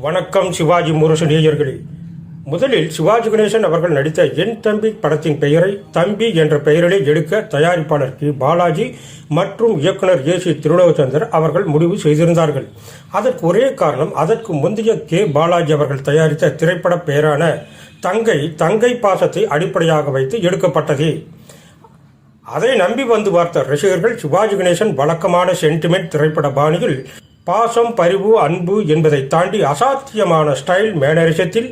வணக்கம் சிவாஜி முரசு நேயர்களே. முதலில் சிவாஜி கணேசன் அவர்கள் நடித்த என் தம்பி படத்தின் பெயரை தம்பி என்ற பெயரிலே எடுக்க தயாரிப்பாளர் கி. பாலாஜி மற்றும் இயக்குனர் ஏ. சி. திருலோகச்சந்தர் அவர்கள் முடிவு செய்திருந்தார்கள். அதற்கு ஒரே காரணம் அதற்கு முந்தைய கே. பாலாஜி அவர்கள் தயாரித்த திரைப்பட பெயரான தங்கை தங்கை பாசத்தை அடிப்படையாக வைத்து எடுக்கப்பட்டது. அதை நம்பி வந்து பார்த்த ரசிகர்கள் சிவாஜி கணேசன் வழக்கமான சென்டிமெண்ட் திரைப்பட பாணியில் பாசம் பரிவு அன்பு என்பதை தாண்டி அசாத்தியமான ஸ்டைல் மேனரிசத்தில்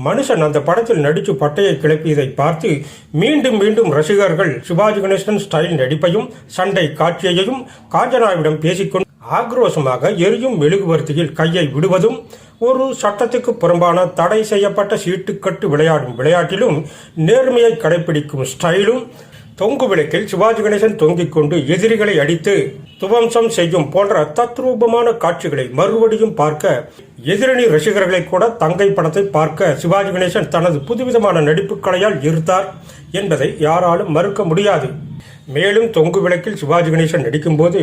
மனுஷன் அந்த படத்தில் நடித்து பட்டையை கிளப்பியதை பார்த்து மீண்டும் மீண்டும் ரசிகர்கள் சிவாஜி கணேசன் ஸ்டைல் நடிப்பையும் சண்டை காட்சியையும் காஞ்சனாவிடம் பேசிக்கொண்டு ஆக்ரோஷமாக எரியும் மெழுகுவர்த்தியில் கையை விடுவதும் ஒரு சட்டத்துக்கு புறம்பான தடை செய்யப்பட்ட சீட்டுக்கட்டு விளையாடும் விளையாட்டிலும் நேர்மையை கடைபிடிக்கும் ஸ்டைலும் தொங்கு விளக்கில் சிவாஜி கணேசன் தொங்கிக் கொண்டு எதிரிகளை அடித்து துவம்சம் செய்யும் போன்ற தத்ரூபமான காட்சிகளை மறுபடியும் பார்க்க எதிரணி ரசிகர்களை கூட தங்கை படத்தை பார்க்க சிவாஜி கணேசன் தனது புதுவிதமான நடிப்பு கலையால் ஈர்த்தார் என்பதை யாராலும் மறுக்க முடியாது. மேலும் தொங்கு விளக்கில் சிவாஜி கணேசன் நடிக்கும்போது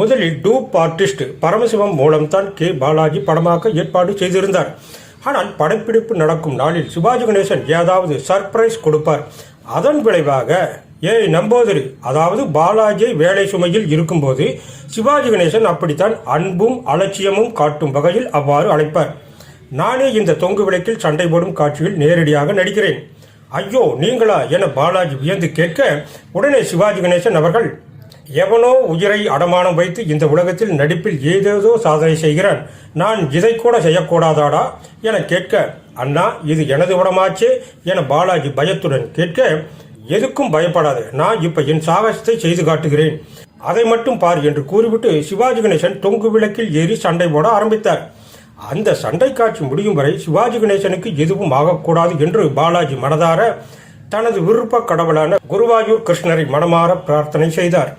முதலில் டூப் ஆர்டிஸ்ட் பரமசிவம் மூலம்தான் கே பாலாஜி படமாக்க ஏற்பாடு செய்திருந்தார். ஆனால் படப்பிடிப்பு நடக்கும் நாளில் சிவாஜி கணேசன் ஏதாவது சர்ப்ரைஸ் கொடுப்பார். அதன் விளைவாக ஏய் நம்போதரி அதாவது பாலாஜி வேலை சுமையில் இருக்கும்போது சிவாஜி கணேசன் அப்படித்தான் அன்பும் அலட்சியமும் காட்டும் வகையில் அவ்வாறு அழைப்பார். நானே இந்த தொங்கு விளக்கில் சண்டை போடும் காட்சியில் நேரடியாக நடிக்கிறேன். ஐயோ நீங்களா என பாலாஜி வியந்து கேட்க உடனே சிவாஜி கணேசன் அவர்கள் எவனோ உயிரை அடமானம் வைத்து இந்த உலகத்தில் நடிப்பில் ஏதேதோ சாதனை செய்கிறான். நான் இதை கூட செய்யக்கூடாதாடா? என கேட்க அண்ணா இது எனது உடமாச்சே என பாலாஜி பயத்துடன் கேட்க எதுக்கும் பயப்படாது. நான் இப்ப என் சாகசத்தை செய்து காட்டுகிறேன். அதை மட்டும் பார் என்று கூறிவிட்டு சிவாஜி கணேசன் தொங்கு விளக்கில் ஏறி சண்டை போட ஆரம்பித்தார். அந்த சண்டை காட்சி முடியும் வரை சிவாஜி கணேசனுக்கு எதுவும் ஆகக்கூடாது என்று பாலாஜி மனதார தனது விருப்ப கடவுளான குருவாயூர் கிருஷ்ணரை மனமாற பிரார்த்தனை செய்தார்.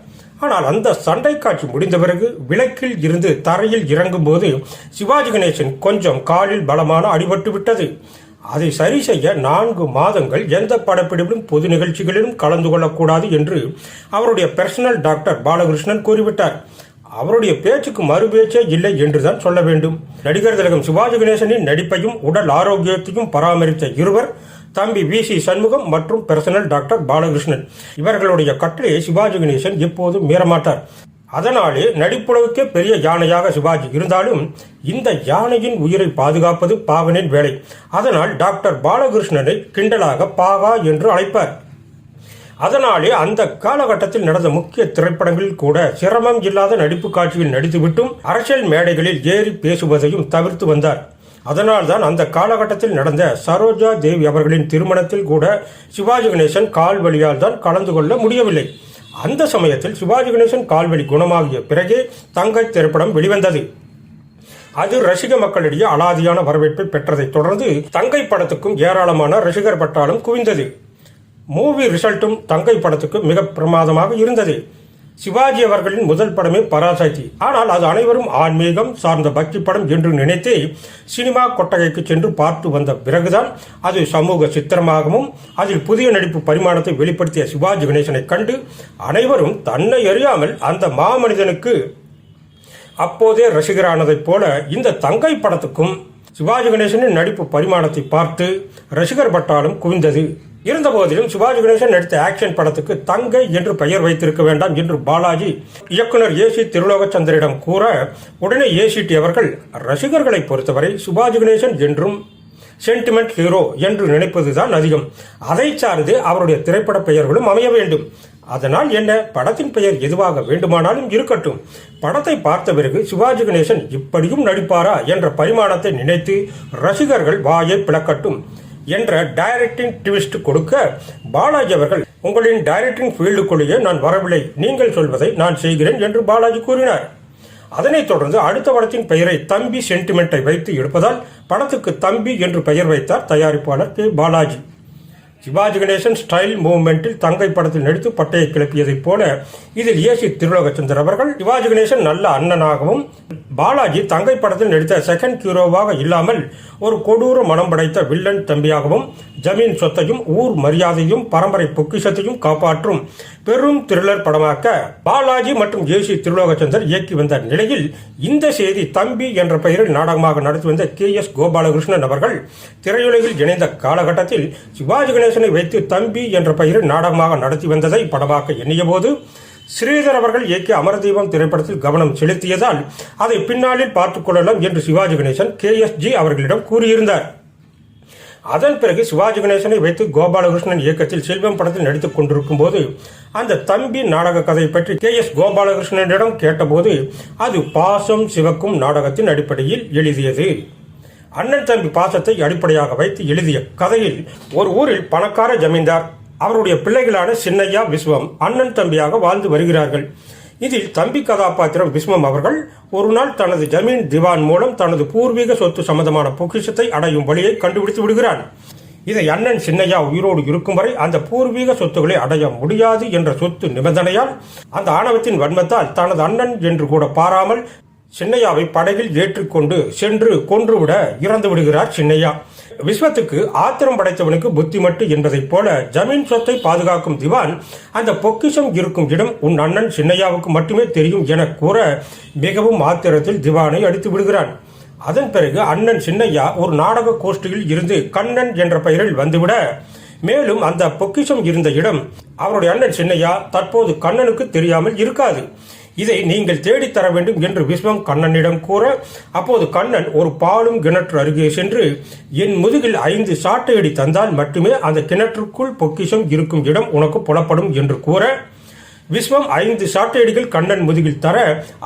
ஆனால் அந்த சண்டை காட்சி முடிந்த பிறகு விளக்கில் இருந்து தரையில் இறங்கும் போது சிவாஜி கணேசன் கொஞ்சம் காலில் பலமான அடிபட்டு விட்டது. அதை சரி செய்ய நான்கு மாதங்கள் எந்த படப்பிடிப்பிலும் பொது நிகழ்ச்சிகளிலும் கலந்து கொள்ளக்கூடாது என்று அவருடைய பர்சனல் டாக்டர் பாலகிருஷ்ணன் கூறிவிட்டார். அவருடைய பேச்சுக்கு மறு பேச்சே இல்லை என்றுதான் சொல்ல வேண்டும். நடிகர் திலகம் சிவாஜி கணேசனின் நடிப்பையும் உடல் ஆரோக்கியத்தையும் பராமரித்த இருவர் தம்பி வி சி சண்முகம் மற்றும் பர்சனல் டாக்டர் பாலகிருஷ்ணன். இவர்களுடைய கட்டளையை சிவாஜி கணேசன் எப்போதும் மீறமாட்டார். அதனாலே நடிப்புளவுக்கே பெரிய யானையாக சிவாஜி இருந்தாலும் இந்த யானையின் உயிரை பாதுகாப்பது பாவனின் வேலை. அதனால் டாக்டர் பாலகிருஷ்ணனை கிண்டலாக பாகா என்று அழைப்பார். அதனாலே அந்த காலகட்டத்தில் நடந்த முக்கிய திரைப்படங்களில் கூட சிரமம் இல்லாத நடிப்பு காட்சியில் நடித்துவிட்டும் அரசியல் மேடைகளில் ஏறி பேசுவதையும் தவிர்த்து வந்தார். அதனால்தான் அந்த காலகட்டத்தில் நடந்த சரோஜா தேவி அவர்களின் திருமணத்தில் கூட சிவாஜி கணேசன் கால் வழியால் தான் கலந்து கொள்ள முடியவில்லை. அந்த சமயத்தில் சிவாஜி கணேசன் கால்வழி குணமாகிய பிறகே தங்கை திரைப்படம் வெளிவந்தது. அது ரசிக மக்களிடையே அலாதியான வரவேற்பை பெற்றதைத் தொடர்ந்து தங்கை படத்துக்கும் ஏராளமான ரசிகர் பட்டாலும் குவிந்தது. மூவி ரிசல்ட்டும் தங்கை படத்துக்கு மிக பிரமாதமாக இருந்தது. சிவாஜி அவர்களின் முதல் படமே பராசக்தி. ஆனால் அது அனைவரும் ஆன்மீகம் சார்ந்த பக்தி படம் என்று நினைத்து சினிமா கொட்டகைக்கு சென்று பார்த்து வந்த பிறகுதான் அது சமூக சித்திரமாகவும் அதில் புதிய நடிப்பு பரிமாணத்தை வெளிப்படுத்திய சிவாஜி கணேசனை கண்டு அனைவரும் தன்னை அறியாமல் அந்த மாமனிதனுக்கு அப்போதே ரசிகரானதைப் போல இந்த தங்கை படத்துக்கும் சிவாஜி கணேசனின் நடிப்பு பரிமாணத்தை பார்த்து ரசிகர் பட்டாலும் குவிந்தது. இருந்தபோதிலும் சிவாஜி கணேசன் நடித்த ஆக்ஷன் படத்துக்கு தங்கை என்று பெயர் வைத்திருக்க வேண்டாம் என்று பாலாஜி இயக்குனர் ஏசி திருலோகச்சந்தரிடம் கூற உடனே ஏசிடி அவர்கள் ரசிகர்களை பொறுத்தவரை சிவாஜி கணேசன் என்றும் சென்டிமெண்ட் ஹீரோ என்று நினைப்பதுதான் அதிகம். அதை சார்ந்து அவருடைய திரைப்பட பெயர்களும் அமைய வேண்டும். அதனால் என்ன? படத்தின் பெயர் எதுவாக வேண்டுமானாலும் இருக்கட்டும். படத்தை பார்த்த பிறகு சிவாஜி கணேசன் இப்படியும் நடிப்பாரா என்ற பரிமாணத்தை நினைத்து ரசிகர்கள் வாயை பிளக்கட்டும். என்ற டைரக்டிங் ட்விஸ்ட் கொடுக்க பாலாஜி அவர்கள் உங்களின் டைரக்டிங் ஃபீல்டுக்குள்ளேயே நான் வரவில்லை. நீங்கள் சொல்வதை நான் செய்கிறேன் என்று பாலாஜி கூறினார். அதனைத் தொடர்ந்து அடுத்த படத்தின் பெயரை தம்பி சென்டிமெண்ட்டை வைத்து எடுப்பதால் படத்துக்கு தம்பி என்று பெயர் வைத்தார் தயாரிப்பாளர் கே பாலாஜி. சிவாஜி கணேசன் ஸ்டைல் மூவ்மெண்டில் தங்கை படத்தில் நடித்து பட்டையை கிளப்பியதைப் போல இதில் ஏசி திருலோகச்சந்தர் அவர்கள் சிவாஜி கணேசன் நல்ல அண்ணனாகவும் பாலாஜி தங்கை படத்தில் நடித்த செகண்ட் ஹீரோவாக இல்லாமல் ஒரு கொடூர மனம் படைத்த வில்லன் தம்பியாகவும் ஜமீன் சொத்தையும் ஊர் மரியாதையும் பரம்பரை பொக்கிஷத்தையும் காப்பாற்றும் பெரும் த்ரில்லர் படமாக்க பாலாஜி மற்றும் ஏசி திருலோகச்சந்தர் இயக்கி வந்த நிலையில் இந்த செய்தி தம்பி என்ற பெயரில் நாடகமாக நடத்தி வந்த கே எஸ் கோபாலகிருஷ்ணன் அவர்கள் திரையுலகில் இணைந்த காலகட்டத்தில் சிவாஜி கணேசன் வைத்து தம்பி என்ற பெயரில் நாடகமாக நடத்தி வந்ததை படமாக்க எண்ணிய போது ஸ்ரீதர் அவர்கள் இயக்கிய அமரதீபம் திரைப்படத்தில் கவனம் செலுத்தியதால் அதை பின்னாளில் பார்த்துக் கொள்ளலாம் என்று Sivaji Ganesan K S G அவர்களிடம் கூறியிருந்தார். அதன் பிறகு சிவாஜி கணேசனை வைத்து கோபாலகிருஷ்ணன் இயக்கத்தில் செல்வம் படத்தில் நடித்துக் கொண்டிருக்கும் போது அந்த தம்பி நாடக கதை பற்றி கே எஸ் கோபாலகிருஷ்ணனிடம் கேட்டபோது அது பாசம் சிவக்கும் நாடகத்தின் அடிப்படையில் எழுதியது. அண்ணன் தம்பி பாசத்தை அடிப்படையாக வைத்து எழுதிய கதையில் ஒரு ஊரில் பணக்கார ஜமீன்தார் அவருடைய பிள்ளைகளான சின்னையா விஸ்வம் அண்ணன் தம்பியாக வாழ்ந்து வருகிறார்கள். இதில் தம்பி கதாபாத்திரம் விஸ்வம் அவர்கள் ஒரு நாள் தனது ஜமீன் திவான் மூலம் தனது பூர்வீக சொத்து சம்பந்தமான பொக்கிஷத்தை அடையும் வழியை கண்டுபிடித்து விடுகிறான். இதை அண்ணன் சின்னையா உயிரோடு இருக்கும் வரை அந்த பூர்வீக சொத்துக்களை அடைய முடியாது என்ற சொத்து நிபந்தனையால் அந்த ஆணவத்தின் வன்மத்தால் தனது அண்ணன் என்று கூட பாராமல் சின்னையாவை படகில் ஏற்றிக்கொண்டு சென்று கொன்றுவிட இறந்து விடுகிறார் சின்னையா. விஸ்வத்துக்கு ஆத்திரம் படைத்தவனுக்கு புத்திமட்டு என்பதைப் போல ஜமீன் சொத்தை பாதுகாக்கும் திவான் அந்த பொக்கிஷம் இருக்கும் இடம் உன் அண்ணன் சின்னையாவுக்கு மட்டுமே தெரியும் என கூற மிகவும் ஆத்திரத்தில் திவானை அடித்து விடுகிறான். அதன் பிறகு அண்ணன் சின்னையா ஒரு நாடக கோஷ்டியில் இருந்து கண்ணன் என்ற பெயரில் வந்துவிட மேலும் அந்த பொக்கிஷம் இருந்த இடம் அவருடைய அண்ணன் சின்னையா தற்போது கண்ணனுக்கு தெரியாமல் இருக்காது. இதை நீங்கள் தேடித் தர வேண்டும் என்று விஸ்வம் கண்ணனிடம் கூற அப்போது கண்ணன் ஒரு பாலும் கிணற்று அருகே சென்று என் முதுகில் ஐந்து சாட்டையடி தந்தால் மட்டுமே அந்த கிணற்றுக்குள் பொக்கிஷம் இருக்கும் இடம் உனக்கு புலப்படும் என்று கூற விஸ்வம் ஐந்து சாட்டையடிகள் கண்ணன் முதுகில் தர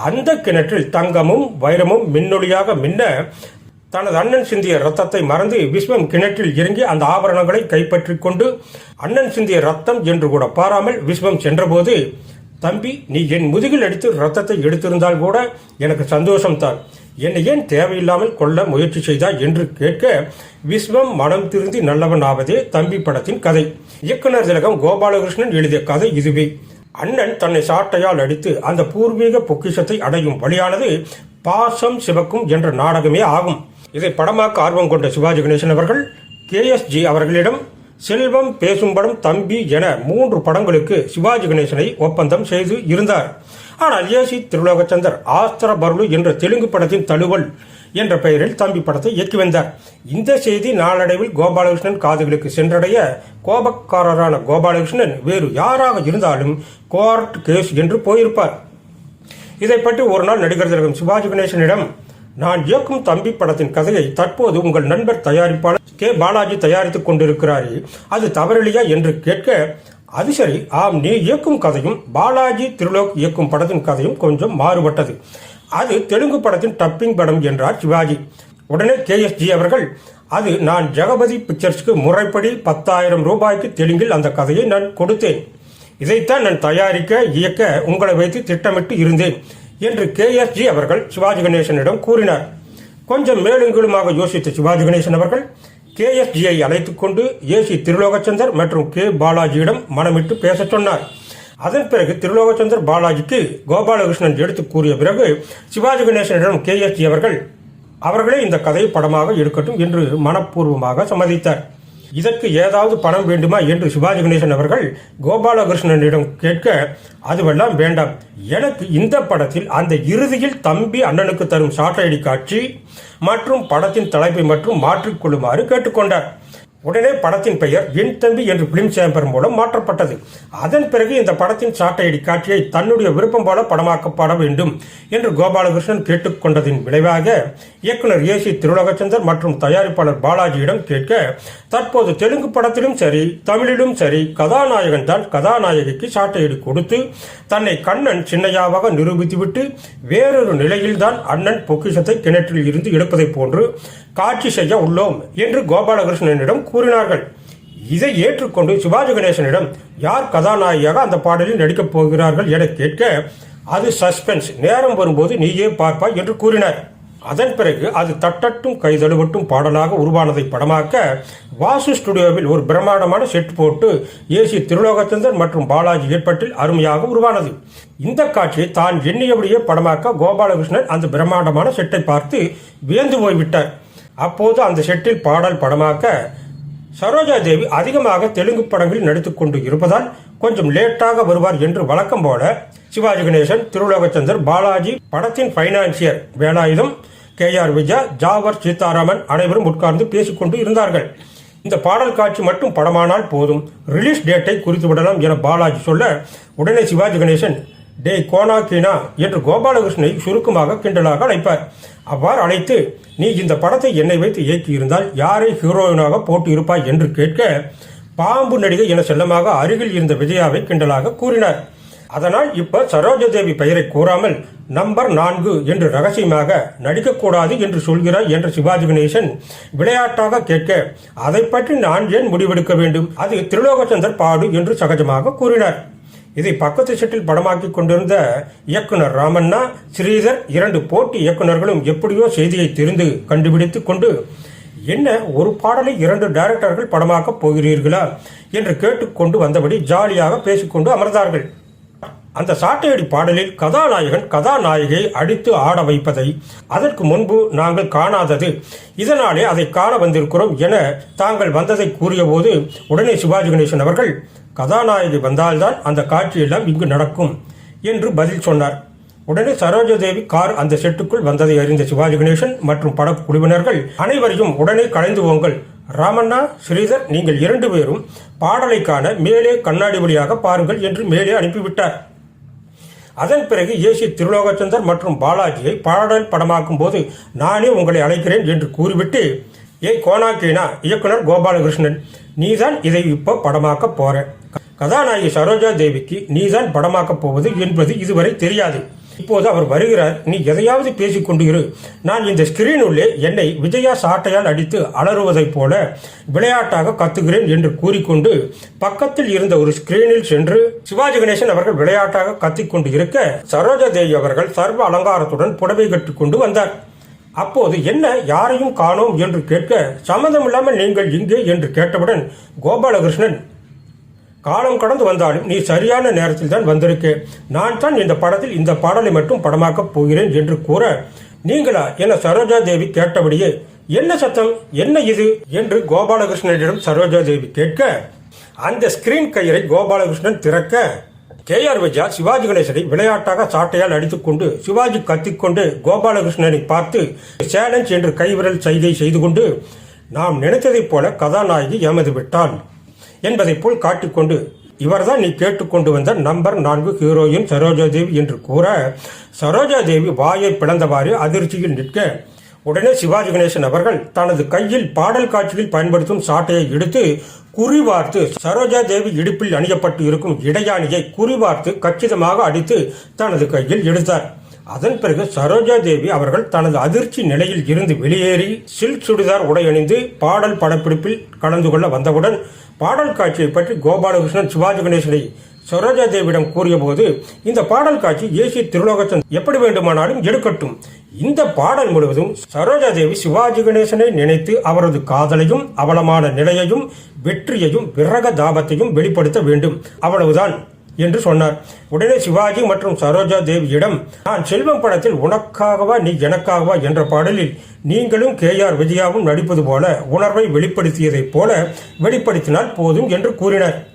அந்த கிணற்றில் தங்கமும் வைரமும் மின்னொளியாக மின்ன தனது அண்ணன் சிந்திய ரத்தத்தை மறந்து விஸ்வம் கிணற்றில் இறங்கி அந்த ஆபரணங்களை கைப்பற்றி கொண்டு அண்ணன் சிந்திய ரத்தம் என்று கூட பாராமல் விஸ்வம் சென்றபோது தம்பி நீ என் முதுகில் அடித்து ரத்தத்தை எடுத்திருந்தால் கூட எனக்கு சந்தோஷம்தான் என்னை ஏன் தேவையில்லாமல் கொல்ல முயற்சி செய்தாய் என்று கேட்க விஸ்வம் மனம் திருந்தி நல்லவன் ஆவதே தம்பி படத்தின் கதை. இயக்குனர் திலகம் கோபாலகிருஷ்ணன் எழுதிய கதை இதுவே. அண்ணன் தன்னை சாட்டையால் அடித்து அந்த பூர்வீக பொக்கிஷத்தை அடையும் வழியானது பாசம் சிவக்கும் என்ற நாடகமே ஆகும். இதை படமாக்க ஆர்வம் கொண்ட சிவாஜி கணேசன் அவர்கள் கே எஸ் ஜி அவர்களிடம் செல்வம் பேசும் படம் தம்பி என மூன்று படங்களுக்கு சிவாஜி கணேசனை ஒப்பந்தம் செய்து இருந்தார். ஆனால் ஏசி திருலோகச்சந்தர் ஆஸ்திர பருளு என்ற தெலுங்கு படத்தின் தழுவல் என்ற பெயரில் தம்பி படத்தை இயக்கி வந்தார். இந்த செய்தி நாளடைவில் கோபாலகிருஷ்ணன் காதுகளுக்கு சென்றடைய கோபக்காரரான கோபாலகிருஷ்ணன் வேறு யாராக இருந்தாலும் கோர்ட் கேஸ் என்று போயிருப்பார். இதை பற்றி ஒரு நாள் நடிகர் திலகம் சிவாஜி கணேசனிடம் நான் இயக்கும் தம்பி படத்தின் கதையை தற்போது உங்கள் நண்பர் தயாரிப்பாளர் கே. பாலாஜி தயாரித்துக் கொண்டிருக்கிறாரே. அது தவறில்லையா என்று கேட்க அது சரி ஆம் நீ இயக்கும் கதையும் பாலாஜி திருலோக் இயக்கும் படத்தின் கதையும் கொஞ்சம் மாறுபட்டது. அது தெலுங்கு படத்தின் டப்பிங் படம் என்றார் சிவாஜி. உடனே கே. எஸ். ஜி. அவர்கள் அது நான் ஜெகபதி பிக்சர்ஸ்க்கு முறைப்படி பத்தாயிரம் ரூபாய்க்கு தெலுங்கில் அந்த கதையை நான் கொடுத்தேன். இதைத்தான் நான் தயாரிக்க இயக்க உங்களை வைத்து திட்டமிட்டு இருந்தேன். என்று கே எஸ் ஜி அவர்கள் சிவாஜி கணேசனிடம் கூறினார். கொஞ்சம் மேலுங்களுமாக யோசித்த சிவாஜி கணேசன் அவர்கள் கே எஸ் ஜியை அழைத்துக் கொண்டு ஏசி திருலோகச்சந்தர் மற்றும் கே பாலாஜியிடம் மனமிட்டு பேசச் சொன்னார். அதன் பிறகு திருலோகச்சந்தர் பாலாஜிக்கு கோபாலகிருஷ்ணன் எடுத்து கூறிய பிறகு சிவாஜி கணேசனிடம் கே எஸ் ஜி அவர்கள் அவர்களே இந்த கதையை படமாக எடுக்கட்டும் என்று மனப்பூர்வமாக சம்மதித்தார். இதற்கு ஏதாவது பணம் வேண்டுமா என்று சிவாஜி கணேசன் அவர்கள் கோபாலகிருஷ்ணனிடம் கேட்க அதுவெல்லாம் வேண்டாம். எனக்கு இந்த படத்தில் அந்த இறுதியில் தம்பி அண்ணனுக்கு தரும் சாட்டையடி காட்சி மற்றும் படத்தின் தலைப்பை மட்டும் மாற்றிக்கொள்ளுமாறு கேட்டுக்கொண்டார். உடனே படத்தின் பெயர் என் தம்பி என்று பிலிம் சேம்பர் மூலம் மாற்றப்பட்டது. அதன் பிறகு இந்த படத்தின் சாட்டையடி காட்சியை தன்னுடைய விருப்பம் போல படமாக்கப்பட வேண்டும் என்று கோபாலகிருஷ்ணன் கேட்டுக்கொண்டதின் விளைவாக இயக்குனர் ஏசி திருலோகச்சந்தர் மற்றும் தயாரிப்பாளர் பாலாஜியிடம் கேட்க தற்போது தெலுங்கு படத்திலும் சரி தமிழிலும் சரி கதாநாயகன் தான் கதாநாயகிக்கு சாட்டையடி கொடுத்து தன்னை கண்ணன் சின்னையாவாக நிரூபித்துவிட்டு வேறொரு நிலையில்தான் அண்ணன் பொக்கிஷத்தை கிணற்றில் இருந்து எடுப்பதைப் போன்று காட்சி செய்ய உள்ளோம் என்று கோபாலகிருஷ்ணனிடம் கூறினார்கள். இதை ஏற்றுக்கொண்டு சிவாஜி கணேசனிடம் யார் கதாநாயகியாக அந்த பாடலில் நடிக்கப் போகிறார்கள் என கேட்க அது சஸ்பென்ஸ். நேரம் வரும்போது நீயே பார்ப்பாய் என்று கூறினார். அதன் பிறகு அது தட்டட்டும் கைதழுவட்டும் பாடலாக உருவானதை படமாக்க வாசு ஸ்டுடியோவில் ஒரு பிரம்மாண்டமான செட் போட்டு ஏசி திருலோகச்சந்தர் மற்றும் பாலாஜி ஏற்பட்டில் அருமையாக உருவானது. இந்த காட்சியை தான் எண்ணியபடியே படமாக்க கோபாலகிருஷ்ணன் அந்த பிரம்மாண்டமான செட்டை பார்த்து வியந்து போய்விட்டார். அப்போது அந்த செட்டில் பாடல் படமாக்க சரோஜா தேவி அதிகமாக தெலுங்கு படங்களில் நடித்துக்கொண்டு இருப்பதால் கொஞ்சம் லேட்டாக வருவார் என்று வழக்கம் போல சிவாஜி கணேசன் திருலோகச்சந்தர் பாலாஜி படத்தின் financier Velayudham K R Vijaya Javar Seetharaman அனைவரும் உட்கார்ந்து பேசிக்கொண்டு இருந்தார்கள். இந்த பாடல் காட்சி மட்டும் படமானால் போதும். ரிலீஸ் டேட்டை குறித்து விடலாம் என பாலாஜி சொல்ல உடனே சிவாஜி கணேசன் டே கோனா கீனா என்று கோபாலகிருஷ்ணனை சுருக்கமாக கிண்டலாக அழைப்பார். அவ்வாறு அழைத்து நீ இந்த படத்தை என்னை வைத்து இயக்கியிருந்தால் யாரை ஹீரோயினாக போட்டு இருப்பாய் என்று கேட்க பாம்பு நடிகை என செல்லமாக அருகில் இருந்த விஜயாவை கிண்டலாக கூறினார். அதனால் இப்ப சரோஜாதேவி பெயரை கூறாமல் நம்பர் நான்கு என்று ரகசியமாக நடிக்கக்கூடாது என்று சொல்கிறார் என்ற சிவாஜி கணேசன் விளையாட்டாக கேட்க அதை பற்றி நான் ஏன் முடிவெடுக்க வேண்டும்? அது திருலோகச்சந்தர் பாடு என்று சகஜமாக கூறினார். இதை பக்கத்து செட்டில் படமாக்கி கொண்டிருந்த இயக்குனர் ராமண்ணா ஸ்ரீதர் இரண்டு போட்டி இயக்குனர்களும் எப்படியோ செய்தியை தெரிந்து கண்டுபிடித்து கொண்டு என்ன ஒரு பாடலை இரண்டு டைரக்டர்கள் படமாக்கப் போகிறீர்களா? என்று கேட்டுக்கொண்டு வந்தபடி ஜாலியாக பேசிக்கொண்டு அமர்ந்தார்கள். அந்த சாட்டையடி பாடலில் கதாநாயகன் கதாநாயகியை அடித்து ஆட வைப்பதை அதற்கு முன்பு நாங்கள் காணாதது. இதனாலே அதை காண வந்திருக்கிறோம் என தாங்கள் வந்ததை கூறியபோது உடனே சிவாஜி கணேசன் அவர்கள் கதாநாயகி வந்தால்தான் அந்த காட்சியெல்லாம் இங்கு நடக்கும் என்று பதில் சொன்னார். உடனே சரோஜாதேவி கார் அந்த செட்டுக்குள் வந்ததை அறிந்த சிவாஜி கணேசன் மற்றும் படக்குழுவினர்கள் அனைவரையும் உடனே கலைந்து போங்கள். ராமண்ணா ஸ்ரீதர் நீங்கள் இரண்டு பேரும் பாடலை காண மேலே கண்ணாடி வழியாக பாருங்கள் என்று மேலே அனுப்பிவிட்டார். அதன் பிறகு ஏசி திருலோகச்சந்தர் மற்றும் பாலாஜியை பாடல் படமாக்கும் போது நானே உங்களை அழைக்கிறேன் என்று கூறிவிட்டு ஏய் கோனாக்கேனா இயக்குனர் கோபாலகிருஷ்ணன் நீதான் இதை இப்போ படமாக்க போகிறேன் கதாநாயகி சரோஜா தேவிக்கு நீதான் படமாக்கப் போவது என்பது இதுவரை தெரியாது. இப்போது அவர் வருகிறார். நீ எதையாவது பேசிக் கொண்டு இரு நான் இந்த ஸ்கிரீன் உள்ளே என்னை விஜயா சாட்டையால் அடித்து அலறுவதைப் போல விளையாட்டாக கத்துகிறேன் என்று கூறிக்கொண்டு பக்கத்தில் இருந்த ஒரு ஸ்கிரீனில் சென்று சிவாஜி கணேசன் அவர்கள் விளையாட்டாக கத்திக்கொண்டு இருக்க சரோஜா தேவி அவர்கள் சர்வ அலங்காரத்துடன் புடவை கட்டிக் கொண்டு வந்தார். அப்போது என்ன யாரையும் காணோம் என்று கேட்க சம்மந்தமில்லாமல் நீங்கள் இங்கே என்று கேட்டவுடன் கோபாலகிருஷ்ணன் காலம் கடந்து வந்தாலும் நீ சரியான நேரத்தில் தான் வந்திருக்க. நான் தான் இந்த படத்தில் இந்த பாடலை மட்டும் படமாக்கப் போகிறேன் என்று கூற நீங்களா என சரோஜா தேவி கேட்டபடியே என்ன சத்தம்? என்ன இது? என்று கோபாலகிருஷ்ணனிடம் சரோஜா தேவி கேட்க அந்த ஸ்கிரீன் கயிறை கோபாலகிருஷ்ணன் திறக்க. கே ஆர் விஜயா சிவாஜி கணேசனை விளையாட்டாக சாட்டையால் அடித்துக்கொண்டு சிவாஜி கத்திக்கொண்டு கோபாலகிருஷ்ணனை பார்த்து சேலஞ்ச் என்று கைவிரல் சைகை செய்து கொண்டு நாம் நினைத்ததைப் போல கதாநாயகி ஏமது விட்டான். என்பதைப் போல் காட்டிக்கொண்டு இவர்தான் நீ கேட்டுக்கொண்டு வந்த நம்பர் நான்கு ஹீரோயின் சரோஜாதேவி என்று கூற சரோஜாதேவி வாயை பிளந்தவாறு அதிர்ச்சியில் நிற்க உடனே சிவாஜி கணேசன் அவர்கள் தனது கையில் பாடல் காட்சியில் பயன்படுத்தும் சாட்டையை எடுத்து குறிவார்த்து சரோஜா தேவி இடுப்பில் அணியப்பட்டு இருக்கும் இடையாணியை குறிவார்த்து கச்சிதமாக அடித்து தனது கையில் எடுத்தார். அதன் பிறகு சரோஜா தேவி அவர்கள் தனது அதிர்ச்சி நிலையில் இருந்து வெளியேறி சில்க் சுடிதார் உடையணிந்து பாடல் படப்பிடிப்பில் கலந்து கொள்ள வந்தவுடன் பாடல் காட்சியை பற்றி கோபாலகிருஷ்ணன் சிவாஜி கணேசனை சரோஜா தேவியிடம் கூறியபோது இந்த பாடல் காட்சி ஏசி திருலோகத்தன் எப்படி வேண்டுமானாலும் எடுக்கட்டும். இந்த பாடல் முழுவதும் சரோஜா தேவி சிவாஜி கணேசனை நினைத்து அவரது காதலையும் அவலமான நிலையையும் வெற்றியையும் விரக தாபத்தையும் வெளிப்படுத்த வேண்டும். அவ்வளவுதான். என்று சொன்னார். உடனே சிவாஜி மற்றும் சரோஜா தேவியிடம் நான் செல்வம் படத்தில் உனக்காகவா நீ எனக்காகவா என்ற பாடலில் நீங்களும் கே. ஆர். விஜயாவும் நடிப்பது போல உணர்வை வெளிப்படுத்தியதைப் போல வெளிப்படுத்தினால் போதும் என்று கூறினார்.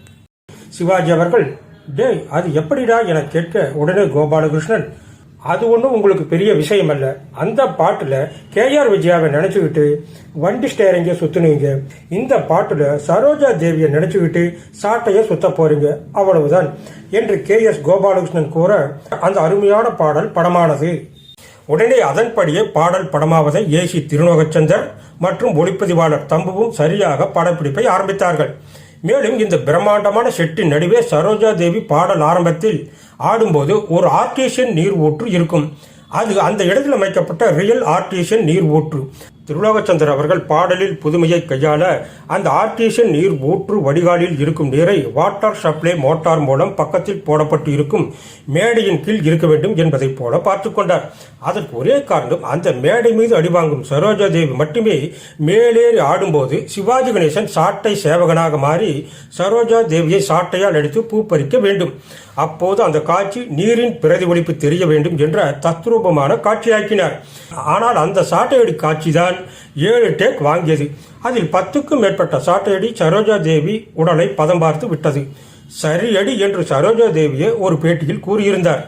சிவாஜி அவர்கள் டேய் அது எப்படிடா என கேட்க உடனே கோபாலகிருஷ்ணன் அது ஒன்றும் உங்களுக்கு பெரிய விஷயம் அல்ல அந்த பாட்டில் கேஆர் விஜயாவை நினச்சிக்கிட்டு வண்டி ஸ்டேரிங்க சுற்றுனீங்க இந்த பாட்டில் சரோஜா தேவியை நினச்சிக்கிட்டு சாட்டையை சுத்த போறீங்க. அவ்வளவுதான். என்று கே எஸ் கோபாலகிருஷ்ணன் கூற அந்த அருமையான பாடல் படமானது. உடனே அதன்படியே பாடல் படமாவதை ஏசி திருநோகச்சந்தர் மற்றும் ஒளிப்பதிவாளர் தம்புவும் சரியாக படப்பிடிப்பை ஆரம்பித்தார்கள். மேலும் இந்த பிரம்மாண்டமான செட்டின் நடுவே சரோஜா தேவி பாடல் ஆரம்பத்தில் ஆடும்போது ஒரு ஆர்டிஷியன் நீர் ஊற்று இருக்கும். அது அந்த இடத்தில் அமைக்கப்பட்ட ரியல் ஆர்டிஷியன் நீர் ஊற்று திருலோகச்சந்தர் அவர்கள் பாடலில் புதுமையை கையாள அந்த ஆர்டிஷியன் நீர் ஊற்று வடிகாலில் இருக்கும் நீரை வாட்டர் சப்ளை மோட்டார் மூலம் பக்கத்தில் போடப்பட்டு இருக்கும் மேடையின் கீழ் இருக்க வேண்டும் என்பதைப் போல பார்த்து கொண்டார். அதற்கு ஒரே காரணம் அந்த மேடை மீது அடிவாங்கும் சரோஜா தேவி மட்டுமே மேலேறி ஆடும்போது சிவாஜி கணேசன் சாட்டை சேவகனாக மாறி சரோஜா தேவியை சாட்டையால் அடித்து பூ பறிக்க வேண்டும். அப்போது அந்த காட்சி நீரின் பிரதிபலிப்பு தெரிய வேண்டும் என்ற தத்ரூபமான காட்சியாக்கினார். ஆனால் அந்த சாட்டையடி காட்சிதான் ஏழு டேக் வாங்கியது. அதில் பத்துக்கும் மேற்பட்ட சாட்டையடி சரோஜா தேவி உடலை பதம் பார்த்து விட்டது. சரியடி என்று சரோஜா தேவியே ஒரு பேட்டியில் கூறியிருந்தார்.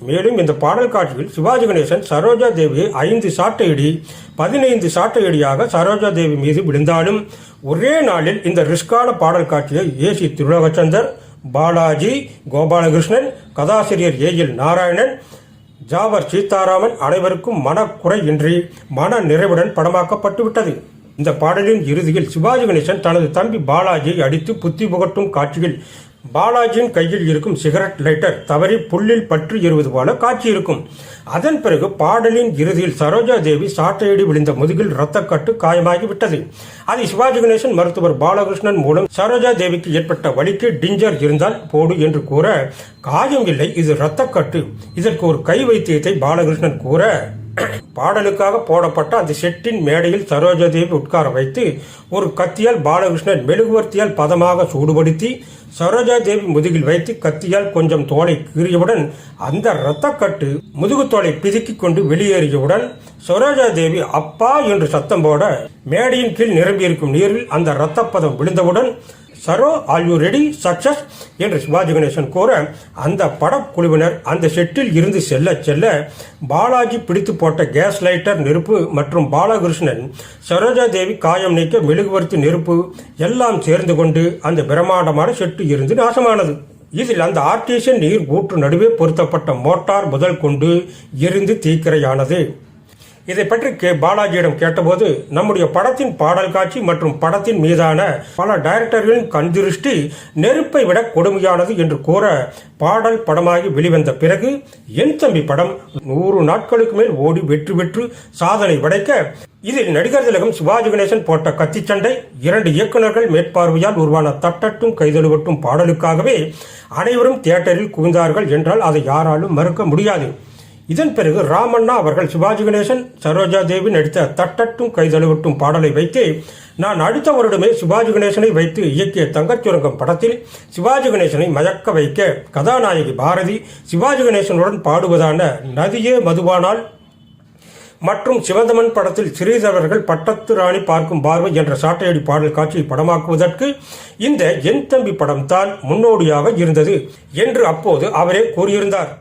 மேலும் இந்த பாடல் காட்சியில் சிவாஜி கணேசன் சரோஜா தேவியை ஐந்து சாட்டையடி பதினைந்து சாட்டையடியாக சரோஜா தேவி மீது விழுந்தாலும் ஒரே நாளில் இந்த ரிஸ்கான பாடல் காட்சியை ஏசி திருலோகச்சந்தர் பாலாஜி கோபாலகிருஷ்ணன் கதாசிரியர் ஏ எல் நாராயணன் ஜாவர் சீதாராமன் அனைவருக்கும் மனக்குறையின்றி மன நிறைவுடன் படமாக்கப்பட்டுவிட்டது. இந்த பாடலின் இறுதியில் சிவாஜி கணேசன் தனது தம்பி பாலாஜியை அடித்து புத்தி புகட்டும் காட்சியில் பாலாஜியின் கையில் இருக்கும் சிகரெட் லைட்டர் தவறி புல்லில் பற்றி இருவது போல காட்சி இருக்கும். அதன் பிறகு பாடலின் இறுதியில் சரோஜா தேவி சாட்டையடி விழுந்த முதுகில் இரத்தக்கட்டு காயமாகி விட்டது. அதை சிவாஜி கணேசன் மருத்துவர் பாலகிருஷ்ணன் மூலம் சரோஜா தேவிக்கு ஏற்பட்ட வழிக்கு டிஞ்சர் இருந்தால் போடு என்று கூற காயம் இல்லை இது இரத்தக்கட்டு. இதற்கு ஒரு கை வைத்தியத்தை பாலகிருஷ்ணன் கூற பாடலுக்காக போடப்பட்ட அந்த செட்டின் மேடையில் சரோஜாதேவி உட்கார வைத்து ஒரு கத்தியால் பாலகிருஷ்ணன் மெழுகுவர்த்தியால் பதமாக சூடுபடுத்தி சரோஜா தேவி முதுகில் வைத்து கத்தியால் கொஞ்சம் தோலை கீறியவுடன் அந்த இரத்தக்கட்டு முதுகு தோலை பிதுக்கிக் கொண்டு வெளியேறியவுடன் சரோஜா தேவி அப்பா என்று சத்தம் போட மேடையின் கீழ் நிரம்பியிருக்கும் நீரில் அந்த இரத்தப்பதம் விழுந்தவுடன் சரோ ஆல் யூ ரெடி சக்சஸ் என்று சிவாஜி கணேசன் கூற அந்த படக்குழுவினர் அந்த செட்டில் இருந்து செல்ல செல்ல பாலாஜி பிடித்து போட்ட கேஸ் லைட்டர் நெருப்பு மற்றும் பாலகிருஷ்ணன் சரோஜா தேவி காயம் நீக்க மெழுகுவர்த்தி நெருப்பு எல்லாம் சேர்ந்து கொண்டு அந்த பிரம்மாண்டமான செட்டு இருந்து நாசமானது. இதில் அந்த ஆர்டிசியன் நீர் ஊற்று நடுவே பொருத்தப்பட்ட மோட்டார் முதல் கொண்டு எரிந்து தீக்கிரையானது. இதை பற்றி கே பாலாஜியிடம் கேட்டபோது நம்முடைய படத்தின் பாடல் காட்சி மற்றும் படத்தின் மீதான பல டைரக்டர்களின் கண்திருஷ்டி நெருப்பை விட கொடுமையானது என்று கூற பாடல் படமாகி வெளிவந்த பிறகு என் தம்பி படம் நூறு நாட்களுக்கு மேல் ஓடி வெற்றி பெற்று சாதனை படைக்க இதில் நடிகர் திலகம் சிவாஜி கணேசன் போட்ட கத்திச்சண்டை இரண்டு இயக்குநர்கள் மேற்பார்வையால் உருவான தட்டட்டும் கைதழுவட்டும் பாடலுக்காகவே அனைவரும் தியேட்டரில் குவிந்தார்கள் என்றால் அதை யாராலும் மறுக்க முடியாது. இதன் பிறகு ராமண்ணா அவர்கள் சிவாஜி கணேசன் சரோஜா தேவி நடித்த தட்டட்டும் கைதழுவட்டும் பாடலை வைத்து நான் அடுத்த வருடமே சிவாஜி கணேசனை வைத்து இயக்கிய தங்கச்சுரங்கம் படத்தில் சிவாஜி கணேசனை மயக்க வைக்க கதாநாயகி பாரதி சிவாஜி கணேசனுடன் பாடுவதான நதியே மதுவானால் மற்றும் சிவந்தமன் படத்தில் ஸ்ரீதரர்கள் பட்டத்து ராணி பார்க்கும் பார்வை என்ற சாட்டையடி பாடல் காட்சியை படமாக்குவதற்கு இந்த என் தம்பி படம் தான் முன்னோடியாக இருந்தது என்று அப்போது அவரே கூறியிருந்தார்.